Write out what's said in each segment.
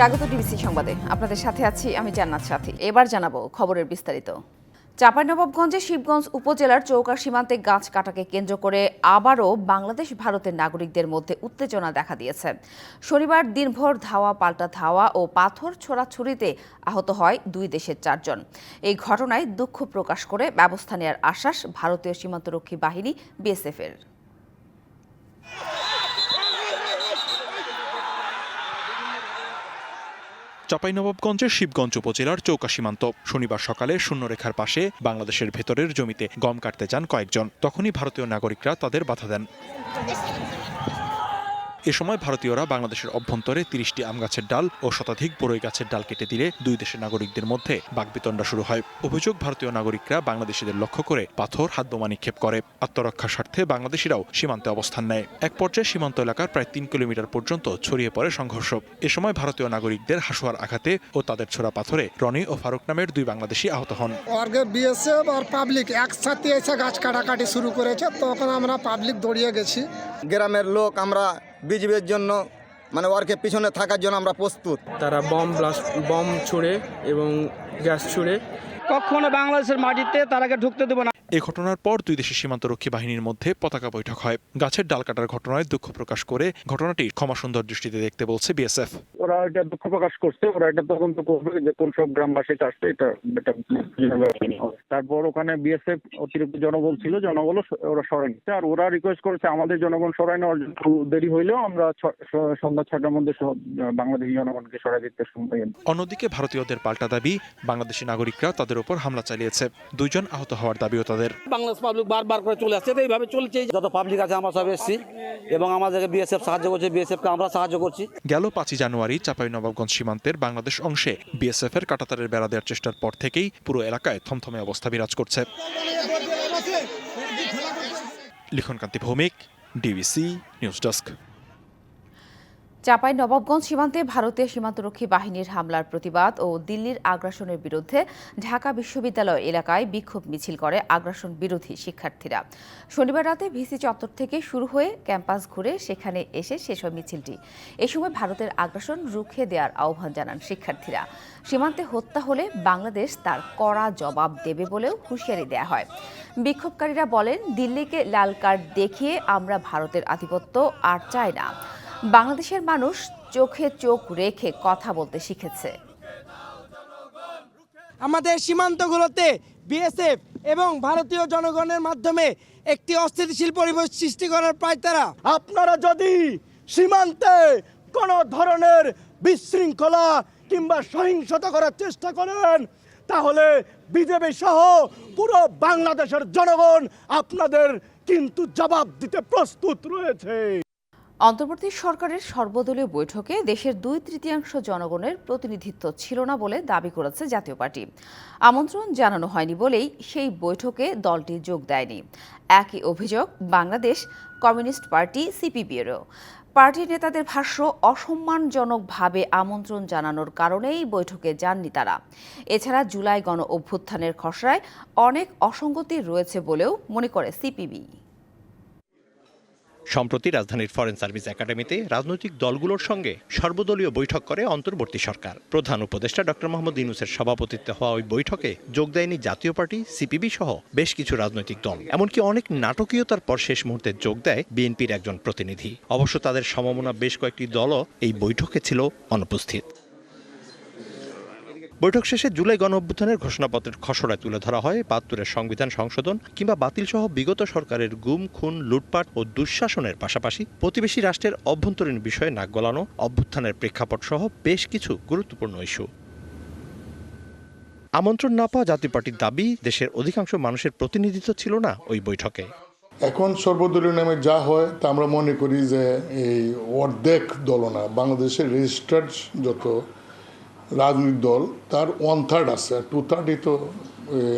স্বাগত ডিবিসি সংবাদে। আপনাদের সাথে আছি আমি জান্নাত সাথী। এবার জানাব খবরের বিস্তারিত। চাঁপাইনবাবগঞ্জে শিবগঞ্জ উপজেলার চৌকা সীমান্তে গাছ কাটাকে কেন্দ্র করে আবারও বাংলাদেশ ভারতের নাগরিকদের মধ্যে উত্তেজনা দেখা দিয়েছে। শনিবার দিনভর ধাওয়া, পাল্টা ধাওয়া ও পাথর ছোড়াছুরিতে আহত হয় দুই দেশের চারজন। এই ঘটনায় দুঃখ প্রকাশ করে ব্যবস্থা নেওয়ার আশ্বাস ভারতীয় সীমান্তরক্ষী বাহিনী বিএসএফের। চাঁপাইনবাবগঞ্জের শিবগঞ্জ উপজেলার চৌকা সীমান্ত। শনিবার সকালে শূন্যরেখার পাশে বাংলাদেশের ভেতরের জমিতে গম কাটতে যান কয়েকজন। তখনই ভারতীয় নাগরিকরা তাদের বাধা দেন। এ সময় ভারতীয়রা বাংলাদেশের অভ্যন্তরে তিরিশটি আম গাছের ডাল ও শতাধিক বরই গাছের ডাল কেটে দিলে দুই দেশের নাগরিকদের মধ্যে বাগবিতণ্ডা শুরু হয়। অভিযোগ ভারতীয় নাগরিকরা বাংলাদেশিদের লক্ষ্য করে পাথর হাতবোমা নিক্ষেপ করে। আত্মরক্ষার স্বার্থে বাংলাদেশিরাও সীমান্তে অবস্থান নেয়। এক পর্যায়ে সীমান্ত এলাকার প্রায় তিন কিলোমিটার পর্যন্ত ছড়িয়ে পড়ে সংঘর্ষ। এ সময় ভারতীয় নাগরিকদের হাসুয়ার আঘাতে ও তাদের ছোড়া পাথরে রনি ও ফারুক নামের দুই বাংলাদেশি আহত হন। বিএসএফ আর পাবলিক একসাথে এসে গাছ কাটাকাটি শুরু করেছে তখন আমরা পাবলিক দৌড়িয়ে গেছি। গ্রামের লোক আমরা বিজেপির জন্য মানে ওয়ার্কে পিছনে থাকার জন্য আমরা প্রস্তুত। তারা বম ব্লাস্ট বম ছুড়ে এবং গ্যাস ছুড়ে। কখনো বাংলাদেশের মাটিতে তারাকে ঢুকতে দেবো না। এ ঘটনার পর দুই দেশের সীমান্তরক্ষী বাহিনীর মধ্যে পতাকা বৈঠক হয়। গাছের ডাল কাটার ঘটনায় দুঃখ প্রকাশ করে ঘটনাটি ক্ষমা সুন্দর দৃষ্টিতে দেখতে বলছে বিএসএফ। ওরা এটা দুঃখ প্রকাশ করছে ওরা এটা তদন্ত করবে যে কোন সব গ্রামবাসী আসছে এটা এটা তারপর ওখানে বিএসএফ অতিরিক্ত জনবল ছিল জনবলও স- ওরা সরাই নিচ্ছে। আর ওরা রিকোয়েস্ট করেছে আমাদের জনগণ সরাই নেওয়ার জন্য। দেরি হইলেও আমরা সন্ধ্যা ছটার মধ্যে বাংলাদেশি জনগণকে সরাই দিতে অন্যদিকে ভারতীয়দের পাল্টা দাবি বাংলাদেশি নাগরিকরা তাদের উপর হামলা চালিয়েছে। দুইজন আহত হওয়ার দাবিও তাদের বাংলাদেশ পাবলিক বারবার করে চলে আসছে এইভাবে চলছে। যত পাবলিক আছে আমরা সব এসেছি এবং আমাদেরকে বিএসএফ সাহায্য করছে বিএসএফকে আমরা সাহায্য করছি। গেল পাঁচই জানুয়ারি চাপাই নবাবগঞ্জ সীমান্তের বাংলাদেশ অংশে বিএসএফ এর কাটাতারের বেড়া দেওয়ার চেষ্টার পর থেকেই পুরো এলাকায় থমথমে অবস্থা বিরাজ করছে। Likhankanti Bhowmik DBC news desk Chapai Nawabganj সীমান্তে ভারতীয় সীমান্তরক্ষী বাহিনীর হামলার প্রতিবাদ ও দিল্লির আগ্রাসনের বিরুদ্ধে ঢাকা বিশ্ববিদ্যালয় এলাকায় বিক্ষোভ মিছিল করে আগ্রাসন বিরোধী শিক্ষার্থীরা। শনিবার রাতে ভিসি চত্বর থেকে শুরু হয়ে ক্যাম্পাস ঘুরে সেখানে এসে শেষ হয় মিছিলটি। এ সময় ভারতের আগ্রাসন রুখে দেওয়ার আহ্বান জানান শিক্ষার্থীরা। সীমান্তে হত্যা হলে বাংলাদেশ তার কড়া জবাব দেবে বলেও হুঁশিয়ারি দেওয়া হয়। বিক্ষোভকারীরা বলেন, দিল্লিকে লাল কার্ড দেখিয়ে আমরা ভারতের আধিপত্য আর চাই না। বাংলাদেশের মানুষ চোখে চোখ রেখে কথা বলতে শিখেছে। আমাদের সীমান্তগুলোতে বিএসএফ এবং ভারতীয় জনগণের মাধ্যমে একটি অস্থিতিশীল পরিবেশ সৃষ্টি করার পায় তারা। আপনারা যদি সীমান্তে কোনো ধরনের বিশৃঙ্খলা কিংবা সহিংসতা করার চেষ্টা করেন তাহলে বিজেপি সহ পুরো বাংলাদেশের জনগণ আপনাদের কিন্তু জবাব দিতে প্রস্তুত রয়েছে। অন্তর্বর্তী সরকারের সর্বদলীয় বৈঠকে দেশের দুই তৃতীয়াংশ জনগণের প্রতিনিধিত্ব ছিল না বলে দাবি করেছে জাতীয় পার্টি। আমন্ত্রণ জানানো হয়নি বলেই সেই বৈঠকে দলটি যোগ দেয়নি। একই অভিযোগ বাংলাদেশ কমিউনিস্ট পার্টি সিপিবিরও পার্টির নেতাদের ভাষ্য, অসম্মানজনকভাবে আমন্ত্রণ জানানোর কারণেই বৈঠকে যাননি তারা। এছাড়া জুলাই গণ অভ্যুত্থানের খসড়ায় অনেক অসঙ্গতি রয়েছে বলেও মনে করে সিপিবি। সম্প্রতি রাজধানীর ফরেন সার্ভিস একাডেমিতে রাজনৈতিক দলগুলোর সঙ্গে সর্বদলীয় বৈঠক করে অন্তর্বর্তী সরকার। প্রধান উপদেষ্টা ডক্টর মোহাম্মদ ইউনুসের সভাপতিত্বে হওয়া ওই বৈঠকে যোগ দেয়নি জাতীয় পার্টি, সিপিবি সহ বেশ কিছু রাজনৈতিক দল। এমনকি অনেক নাটকীয়তার পর শেষ মুহূর্তে যোগ দেয় বিএনপির একজন প্রতিনিধি। অবশ্য তাদের সমমনা বেশ কয়েকটি দলও এই বৈঠকে ছিল অনুপস্থিত। বৈঠক শেষে জুলাই গণ অভ্যুত্থানের ঘোষণাপত্রের খসড়া তুলে ধরা হয় বাহাত্তরের সংবিধান সংশোধন কিংবা বাতিল সহ বিগত সরকারের গুম, খুন, লুটপাট ও দুঃশাসনের পাশাপাশি প্রতিবেশী রাষ্ট্রের অভ্যন্তরীণ বিষয়ে নাক গলানো, অভ্যুত্থানের প্রেক্ষাপট সহ বেশ কিছু গুরুত্বপূর্ণ ইস্যু। আমন্ত্রণ না পাওয়া জাতীয় পার্টির দাবি, দেশের অধিকাংশ মানুষের প্রতিনিধিত্ব ছিল না ওই বৈঠকে। এখন সর্বদলীয় নামে যা হয় তা আমরা মনে করি যে এই অর্ধেক দলনা বাংলাদেশের রেজিস্টার্ড যত রাজনৈতিক দল তার ওয়ান থার্ড আছে আর টু থার্ডই তো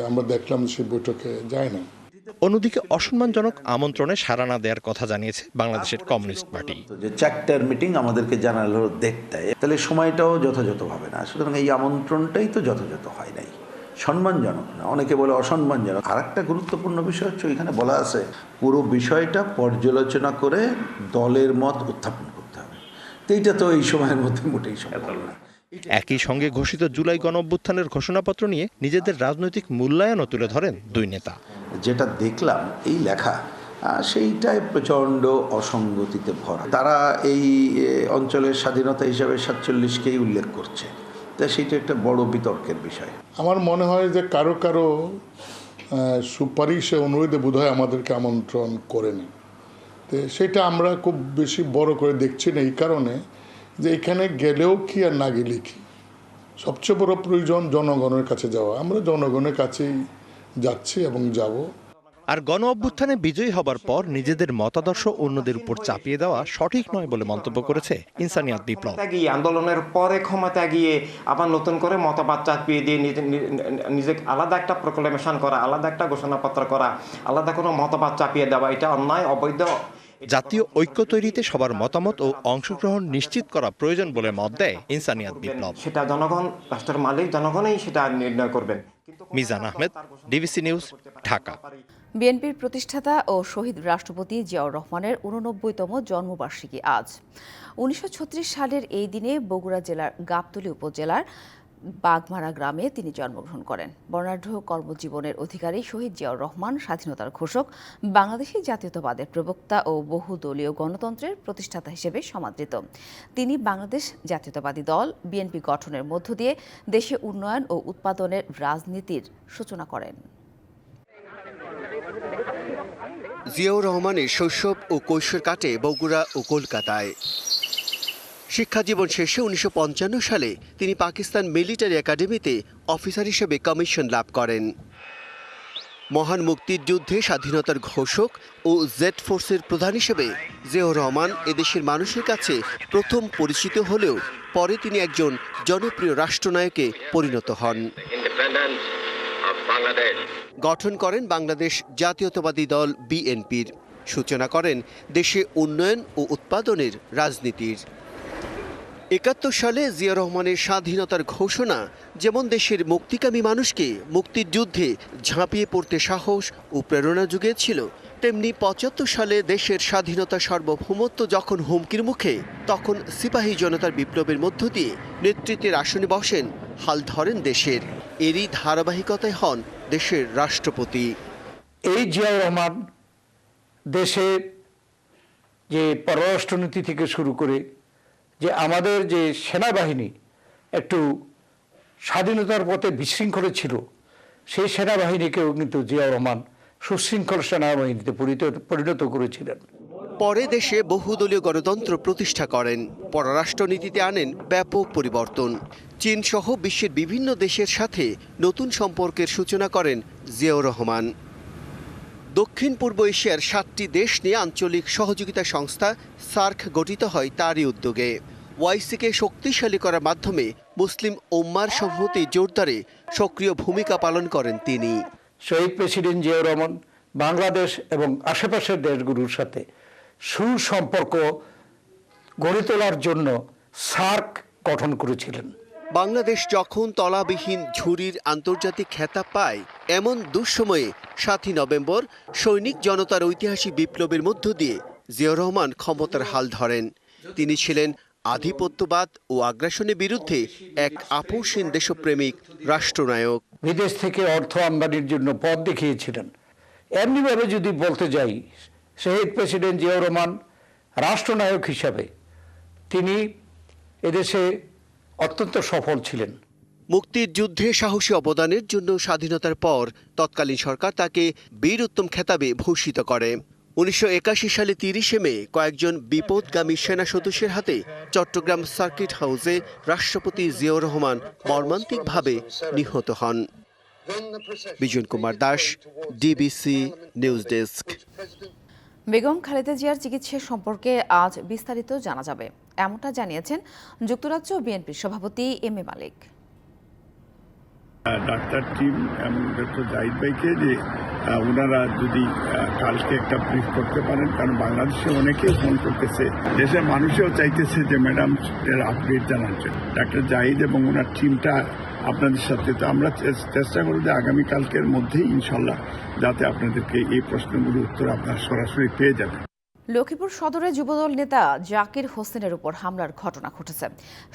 আমরা দেখলাম সেই বৈঠকে যায় না। অন্যদিকে অসম্মানজনক আমন্ত্রণে সাড়া না দেওয়ার কথা জানিয়েছে বাংলাদেশের কমিউনিস্ট পার্টি। যে চারটার মিটিং আমাদেরকে জানালো দেখতে তাহলে সময়টাও যথাযথ হবে না। সুতরাং এই আমন্ত্রণটাই তো যথাযথ হয় নাই। সম্মানজনক না অনেকে বলে অসম্মানজনক। আর একটা গুরুত্বপূর্ণ বিষয় হচ্ছে এখানে বলা আছে পুরো বিষয়টা পর্যালোচনা করে দলের মত উত্থাপন করতে হবে। তো এইটা তো এই সময়ের মধ্যে মোটেই সম্ভব না। একই সঙ্গে ঘোষিত জুলাই গণ অভ্যুত্থানের ঘোষণাপত্র নিয়ে নিজেদের রাজনৈতিক মূল্যায়নও তুলে ধরেন দুই নেতা। যেটা দেখলাম এই লেখা আহ, সেইটাই প্রচণ্ড অসঙ্গতিতে ভরা। তারা এই অঞ্চলের স্বাধীনতা হিসাবে সাতচল্লিশকেই উল্লেখ করছে। তাই সেইটা একটা বড় বিতর্কের বিষয়। আমার মনে হয় যে কারও কারও সুপারিশে অনুরোধে বোধহয় আমাদেরকে আমন্ত্রণ করেনি। তো সেটা আমরা খুব বেশি বড় করে দেখছি না এই কারণে। যে এখানে গেলেও কি আর না গেলে কি? সবচেয়ে বড় প্রয়োজন জনগণের কাছে যাওয়া। আমরা জনগণের কাছেই যাচ্ছি এবং যাব। আর গণ অভ্যুত্থানে বিজয়ী হবার পর নিজেদের মতাদর্শ অন্যদের উপর চাপিয়ে দেওয়া সঠিক নয় বলে মন্তব্য করেছে ইনসানিয়াত বিপ্লব। গিয়ে আন্দোলনের পরে ক্ষমতা গিয়ে আবার নতুন করে মতবাদ চাপিয়ে দিয়ে নিজে নিজে আলাদা একটা প্রোক্লেমেশন করা আলাদা একটা ঘোষণাপত্র করা আলাদা কোনো মতবাদ চাপিয়ে দেওয়া এটা অন্যায় অবৈধ জাতীয় ঐক্য তৈরিতে সবার মতামত ও অংশগ্রহণ নিশ্চিত করা প্রয়োজন বলে মত দেয় ইনসানিয়াত বিপ্লব। সেটা জনগণ রাষ্ট্রের মালিক জনগণই সেটা নির্ণয় করবেন। Mizan Ahmed DBC news Dhaka. বিএনপির প্রতিষ্ঠাতা ও শহীদ রাষ্ট্রপতি জিয়াউর রহমানের উননব্বইতম জন্মবার্ষিকী আজ। উনিশশো ছত্রিশ সালের এই দিনে বগুড়া জেলার গাবতলী উপজেলার বাগমারা গ্রামে তিনি জন্মগ্রহণ করেন। বর্ণাঢ্য কর্মজীবনের অধিকারী শহীদ জিয়াউর রহমান স্বাধীনতার ঘোষক, বাংলাদেশি জাতীয়তাবাদের প্রবক্তা ও বহুদলীয় গণতন্ত্রের প্রতিষ্ঠাতা হিসেবে সমাদৃত। তিনি বাংলাদেশ জাতীয়তাবাদী দল, বিএনপি গঠনের মধ্য দিয়ে দেশে উন্নয়ন ও উৎপাদনের রাজনীতির সূচনা করেন। জিয়াউর রহমানের শৈশব ও কৈশোর কাটে বগুড়া ও কলকাতায়। শিক্ষাজীবন শেষে উনিশশো পঞ্চান্ন সালে তিনি পাকিস্তান মিলিটারি একাডেমিতে অফিসার হিসেবে কমিশন লাভ করেন। মহান মুক্তির যুদ্ধে স্বাধীনতার ঘোষক ও জেড ফোর্সের প্রধান হিসেবে জিয়াউর রহমান এদেশের মানুষের কাছে প্রথম পরিচিত হলেও পরে তিনি একজন জনপ্রিয় রাষ্ট্রনায়কে পরিণত হন। গঠন করেন বাংলাদেশ জাতীয়তাবাদী দল বিএনপির। সূচনা করেন দেশে উন্নয়ন ও উৎপাদনের রাজনীতির। একাত্তর সালে জিয়া রহমানের স্বাধীনতার ঘোষণা, যেমন দেশের মুক্তিকামী মানুষকে মুক্তির যুদ্ধে ঝাঁপিয়ে পড়তে সাহস ও প্রেরণা জুগিয়েছিল তেমনি পঁচাত্তর সালে দেশের স্বাধীনতা সার্বভৌমত্ব যখন হুমকির মুখে, তখন সিপাহী জনতার বিপ্লবের মধ্য দিয়ে নেতৃত্বের আসনে বসেন, হাল ধরেন দেশের। এরই ধারাবাহিকতায় হন দেশের রাষ্ট্রপতি। এই জিয়াউর রহমান দেশের যে পররাষ্ট্রনীতি থেকে শুরু করে যে আমাদের যে সেনাবাহিনী একটু স্বাধীনতার পথে বিশৃঙ্খলে ছিল, সেই সেনাবাহিনীকেও কিন্তু জিয়াউর রহমান সুশৃঙ্খল সেনাবাহিনীতে পরিণত- পরিণত করেছিলেন। পরে দেশে বহুদলীয় গণতন্ত্র প্রতিষ্ঠা করেন। পররাষ্ট্রনীতিতে আনেন ব্যাপক পরিবর্তন। চীন সহ বিশ্বের বিভিন্ন দেশের সাথে নতুন সম্পর্কের সূচনা করেন জিয়াউর রহমান। দক্ষিণ পূর্ব এশিয়ার সাতটি দেশ নিয়ে আঞ্চলিক সহযোগিতা সংস্থা সার্ক গঠিত হয় তারই উদ্যোগে। ওয়াইসিকে শক্তিশালী করার মাধ্যমে মুসলিম ওম্মার সংহতি জোরদারে সক্রিয় ভূমিকা পালন করেন তিনি। শহীদ প্রেসিডেন্ট জিয়াউর রহমান বাংলাদেশ এবং আশেপাশের দেশগুলোর সাথে সুসম্পর্ক গড়ে তোলার জন্য সার্ক গঠন করেছিলেন। বাংলাদেশ যখন তলাবিহীন ঝুরির আন্তর্জাতিক খেতাব পায়, এমন দুঃসময়ে সাতই নভেম্বর সৈনিক জনতার ঐতিহাসিক বিপ্লবের মধ্য দিয়ে জিয়াউর রহমান ক্ষমতার হাল ধরেন। তিনি ছিলেন আধিপত্যবাদ ও আগ্রাসনের বিরুদ্ধে এক আপোষহীন দেশপ্রেমিক রাষ্ট্রনায়ক। বিদেশ থেকে অর্থ আমদানির জন্য পথ দেখিয়েছিলেন। এমনিভাবে যদি বলতে যাই, শহীদ প্রেসিডেন্ট জিয়াউর রহমান রাষ্ট্রনায়ক হিসাবে তিনি এদেশে অত্যন্ত সফল ছিলেন। মুক্তির যুদ্ধে সাহসী অবদানের জন্য স্বাধীনতার পর তৎকালীন সরকার তাকে বীর উত্তম খেতাবে ভূষিত করে। উনিশশো একাশি সালে তিরিশে মে কয়েকজন বিপদগামী সেনা সদস্যের হাতে চট্টগ্রাম সার্কিট হাউসে রাষ্ট্রপতি জিয়াউর রহমান মর্মান্তিকভাবে নিহত হন। Bijon Kumar Das DBC news desk Begum Khaleda জিয়ার চিকিৎসা সম্পর্কে আজ বিস্তারিত জানা যাবে। এমনটা জানিয়েছেন যুক্তরাজ্য বিএনপির সভাপতি M A Malik. Doctor team এবং ডক্টর জাহিদ ভাইকে যে ওনারা যদি কালকে একটা ব্রিফ করতে পারেন, কারণ বাংলাদেশে অনেকেই ফোন করতেছে। দেশের মানুষেও চাইতেছে যে ম্যাডাম এর আপডেট জানার জন্য। ডাক্তার জাহিদ এবং ওনার টিমটা আপনাদের সাথে তো আমরা চেষ্টা করব যে আগামীকালকের মধ্যেই ইনশাল্লাহ যাতে আপনাদেরকে এই প্রশ্নগুলোর উত্তর আপনারা সরাসরি পেয়ে যাবেন। লক্ষ্মীপুর সদরে যুবদল নেতা জাকির হোসেনের উপর হামলার ঘটনা ঘটেছে।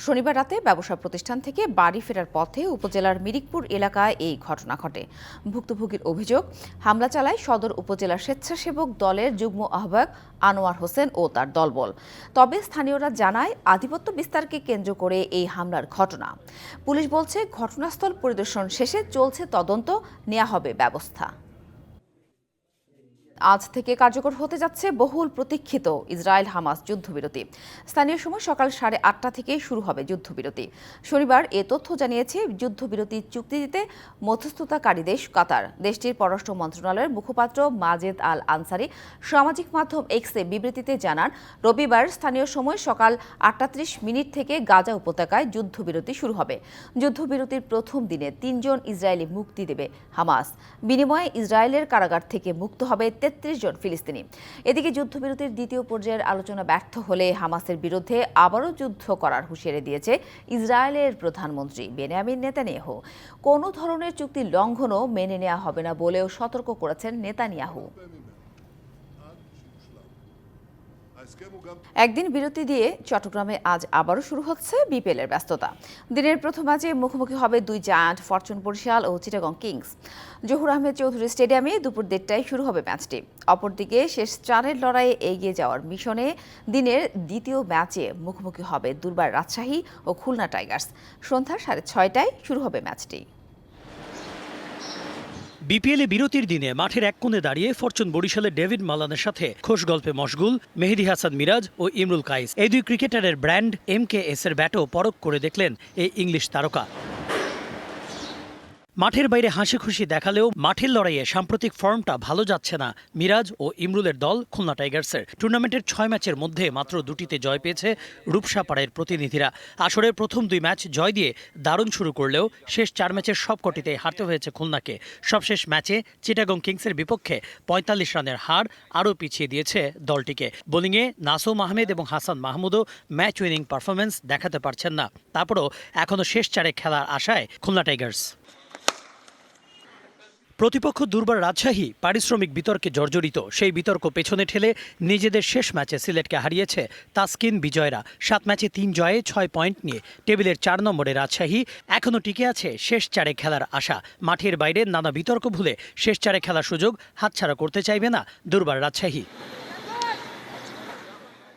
শনিবার রাতে ব্যবসা প্রতিষ্ঠান থেকে বাড়ি ফেরার পথে উপজেলার মিরিকপুর এলাকায় এই ঘটনা ঘটে। ভুক্তভোগীর অভিযোগ, হামলা চালায় সদর উপজেলার স্বেচ্ছাসেবক দলের যুগ্ম আহ্বায়ক আনোয়ার হোসেন ও তার দলবল। তবে স্থানীয়রা জানায়, আধিপত্য বিস্তারকে কেন্দ্র করে এই হামলার ঘটনা। পুলিশ বলছে, ঘটনাস্থল পরিদর্শন শেষে চলছে তদন্ত নেওয়া হবে ব্যবস্থা। আজ থেকে কার্যকর হতে যাচ্ছে বহুল প্রতীক্ষিত ইসরায়েল হামাস যুদ্ধবিরতি। স্থানীয় সময় সকাল সাড়ে আটটা থেকে শুরু হবে যুদ্ধবিরতি। শনিবার এ তথ্য জানিয়েছে যুদ্ধবিরতি চুক্তি দিতে মধ্যস্থতাকারী দেশ কাতার। দেশটির পররাষ্ট্র মন্ত্রণালয়ের মুখপাত্র মাজেদ আল আনসারি সামাজিক মাধ্যম এক্সে বিবৃতিতে জানান, রবিবার স্থানীয় সময় সকাল আটটাত্রিশ মিনিট থেকে গাজা উপত্যকায় যুদ্ধবিরতি শুরু হবে। যুদ্ধবিরতির প্রথম দিনে তিনজন ইসরায়েলি মুক্তি দেবে হামাস। বিনিময়ে ইসরায়েলের কারাগার থেকে মুক্ত হবে তেত্রিশ জন ফিলিস্তিনি। এদিকে যুদ্ধবিরতির দ্বিতীয় পর্যায়ের আলোচনা ব্যর্থ হলে হামাসের বিরুদ্ধে আবারও যুদ্ধ করার হুঁশিয়ারি দিয়েছে ইসরায়েলের প্রধানমন্ত্রী বেনিয়ামিন নেতানিয়াহু। কোনো ধরনের চুক্তি লঙ্ঘনও মেনে নেওয়া হবে না বলেও সতর্ক করেছেন নেতানিয়াহু। একদিন বিরতি দিয়ে চট্টগ্রামে আজ আবারও শুরু হচ্ছে বিপিএলের ব্যস্ততা। দিনের প্রথম ম্যাচে মুখোমুখি হবে দুই জায়ান্ট, ফরচুন বরিশাল ও চিটাগং কিংস। জহুর আহমেদ চৌধুরী স্টেডিয়ামে দুপুর দেড়টায় শুরু হবে ম্যাচটি। অপরদিকে শেষ চারের লড়াইয়ে এগিয়ে যাওয়ার মিশনে দিনের দ্বিতীয় ম্যাচে মুখোমুখি হবে দুর্বার রাজশাহী ও খুলনা টাইগার্স। সন্ধ্যা সাড়ে ছয়টায় শুরু হবে ম্যাচটি। বিপিএলে বিরতির দিনে মাঠের এক কোণে দাঁড়িয়ে ফরচুন বরিশালের ডেভিড মালানের সাথে খোশ গল্পে মশগুল, মেহেদি হাসান মিরাজ ও ইমরুল কাইস এই দুই ক্রিকেটারের ব্র্যান্ড এম কে এস এর ব্যাটও পরখ করে দেখলেন এই ইংলিশ তারকা। মাঠের বাইরে হাসি খুশি দেখালেও মাঠের লড়াইয়ে সাম্প্রতিক ফর্মটা ভালো যাচ্ছে না। মিরাজ ও ইমরুলের দল খুলনা টাইগার্সের। টুর্নামেন্টের ছয় ম্যাচের মধ্যে মাত্র দুটিতে জয় পেয়েছে রূপসাপাড়ের প্রতিনিধিরা। আসরের প্রথম দুই ম্যাচ জয় দিয়ে দারুণ শুরু করলেও শেষ চার ম্যাচের সবকটিতে হারতে হয়েছে খুলনাকে। সবশেষ ম্যাচে চিটাগং কিংসের বিপক্ষে পঁয়তাল্লিশ রানের হার আরও পিছিয়ে দিয়েছে দলটিকে। বোলিংয়ে নাসুম আহমেদ এবং হাসান মাহমুদও ম্যাচ উইনিং পারফরমেন্স দেখাতে পারছেন না। তারপরও এখনও শেষ চারে খেলার আশায় খুলনা টাইগার্স। প্রতিপক্ষ দুর্বার রাজশাহী পারিশ্রমিক বিতর্কে জর্জরিত। সেই বিতর্ক পেছনে ঠেলে নিজেদের শেষ ম্যাচে সিলেটকে হারিয়েছে তাস্কিন বিজয়রা। সাত ম্যাচে তিন জয়ে ছয় পয়েন্ট নিয়ে টেবিলের চার নম্বরে রাজশাহী। এখনও টিকে আছে শেষ চারে খেলার আশা। মাঠের বাইরে নানা বিতর্ক ভুলে শেষ চারে খেলার সুযোগ হাতছাড়া করতে চাইবে না দুর্বার রাজশাহী।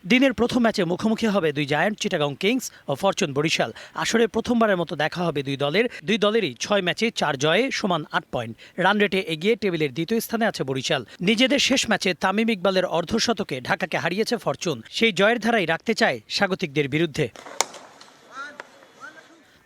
দিনের প্রথম ম্যাচে মুখোমুখি হবে দুই জায়ান্ট, চিটাগং কিংস ও ফরচুন বরিশাল। আসরে প্রথমবারের মতো দেখা হবে দুই দলের। দুই দলেরই ছয় ম্যাচে চার জয়ে সমান আট পয়েন্ট। রান রেটে এগিয়ে টেবিলের দ্বিতীয় স্থানে আছে বরিশাল। নিজেদের শেষ ম্যাচে তামিম ইকবালের অর্ধশতকে ঢাকাকে হারিয়েছে ফরচুন। সেই জয়ের ধারাই রাখতে চায় স্বাগতিকদের বিরুদ্ধে।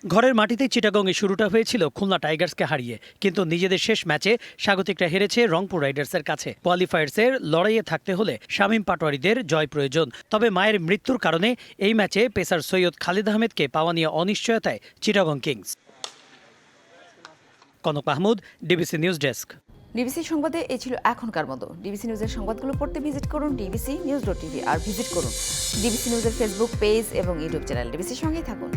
ঘরের মাটিতে চিটাগংয়ে শুরুটা হয়েছিল খুলনা টাইগার্সকে হারিয়ে। কিন্তু নিজেদের শেষ ম্যাচে স্বাগতিকরা হেরেছে রংপুর রাইডার্সের কাছে। কোয়ালিফায়ার্সের লড়াইয়ে থাকতে হলে শামীম পাটোয়ারিদের জয় প্রয়োজন। তবে মায়ের মৃত্যুর কারণে এই ম্যাচে পেসার সৈয়দ খালিদ আহমেদকে পাওয়া নিয়ে অনিশ্চয়তায় Chittagong kings. Kanak Mahmud, DBC news desk. DBC সংবাদে এই ছিল এখনকার মতো। ডিবিসি নিউজের সংবাদগুলো পড়তে ভিজিট করুন ডিবিসি নিউজ ডট টিভি আর ভিজিট করুন। ডিবিসি নিউজের ফেসবুক পেজ এবং ইউটিউব চ্যানেল ডিবিসির সঙ্গেই থাকুন।